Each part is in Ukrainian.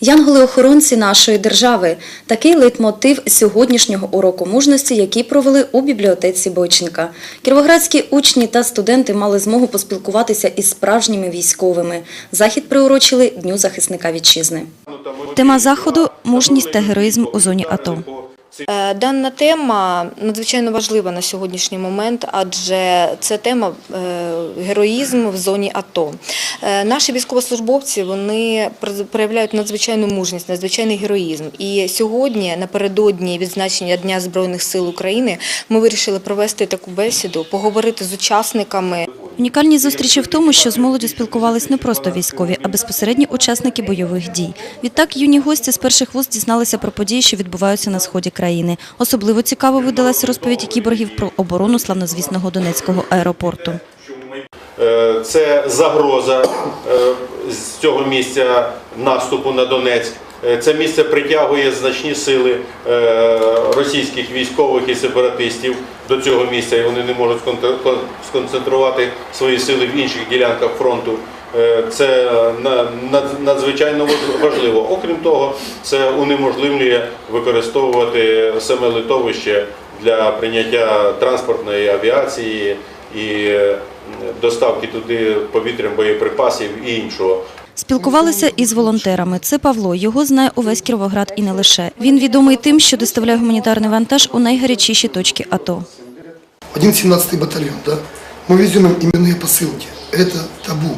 Янголи-охоронці нашої держави такий лейтмотив сьогоднішнього уроку мужності, який провели у бібліотеці Бойченка. Кіровоградські учні та студенти мали змогу поспілкуватися із справжніми військовими. Захід приурочили Дню захисника вітчизни. Тема заходу мужність та героїзм у зоні АТО. Е, Дана тема надзвичайно важлива на сьогоднішній момент, адже це тема е, героїзм в зоні АТО. Е, Наші військовослужбовці вони проявляють надзвичайну мужність, надзвичайний героїзм. І сьогодні, напередодні відзначення Дня Збройних сил України, ми вирішили провести таку бесіду, поговорити з учасниками. Унікальність зустрічі в тому, що з молоддю спілкувались не просто військові, а безпосередні учасники бойових дій. Відтак юні гості з перших вуст дізналися про події, що відбуваються на сході країни. Особливо цікаво видалася розповідь кіборгів про оборону славнозвісного Донецького аеропорту. Е, Це загроза е, з цього місця наступу на Донецьк. Е, Це місце притягує значні сили е, російських військових і сепаратистів до цього місця, і вони не можуть сконцентрувати свої сили в інших ділянках фронту. Е, Це надзвичайно важливо. Окрім того, це унеможливлює використовувати саме литовище для прийняття транспортної авіації і доставки туди повітрям боєприпасів і іншого. Спілкувалися із волонтерами. Це Павло. Його знає увесь Кіровоград і не лише. Він відомий тим, що доставляє гуманітарний вантаж у найгарячіші точки АТО. 117-й батальон, да, мы везем им именные посылки. Это табу.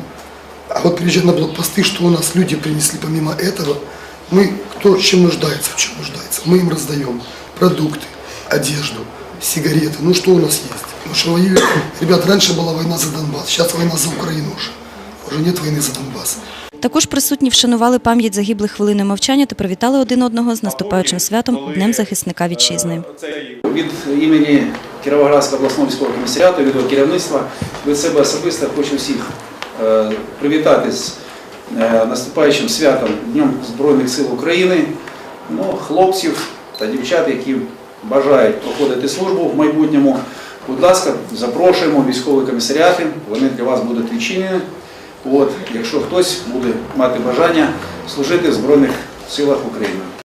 А вот приезжать на блокпосты, что у нас люди принесли помимо этого, мы, кто чем нуждается, в чем нуждается, мы им раздаем продукты, одежду, сигареты, ну что у нас есть. Потому что воюют, ребят, раньше была война за Донбасс, сейчас война за Украину уже. Уже нет войны за Донбасс. Також присутні вшанували пам'ять загиблих хвилиною мовчання та привітали один одного з наступаючим святом Днем захисника вітчизни. Від імені Кіровоградського обласного військового комісаріату, від його керівництва, від себе особисто хочу всіх е, привітати з е, наступаючим святом Днем Збройних сил України, ну, хлопців та дівчат, які бажають проходити службу в майбутньому. Будь ласка, запрошуємо військові комісаріати, вони для вас будуть відчинені. От, якщо хтось буде мати бажання служити в Збройних силах України.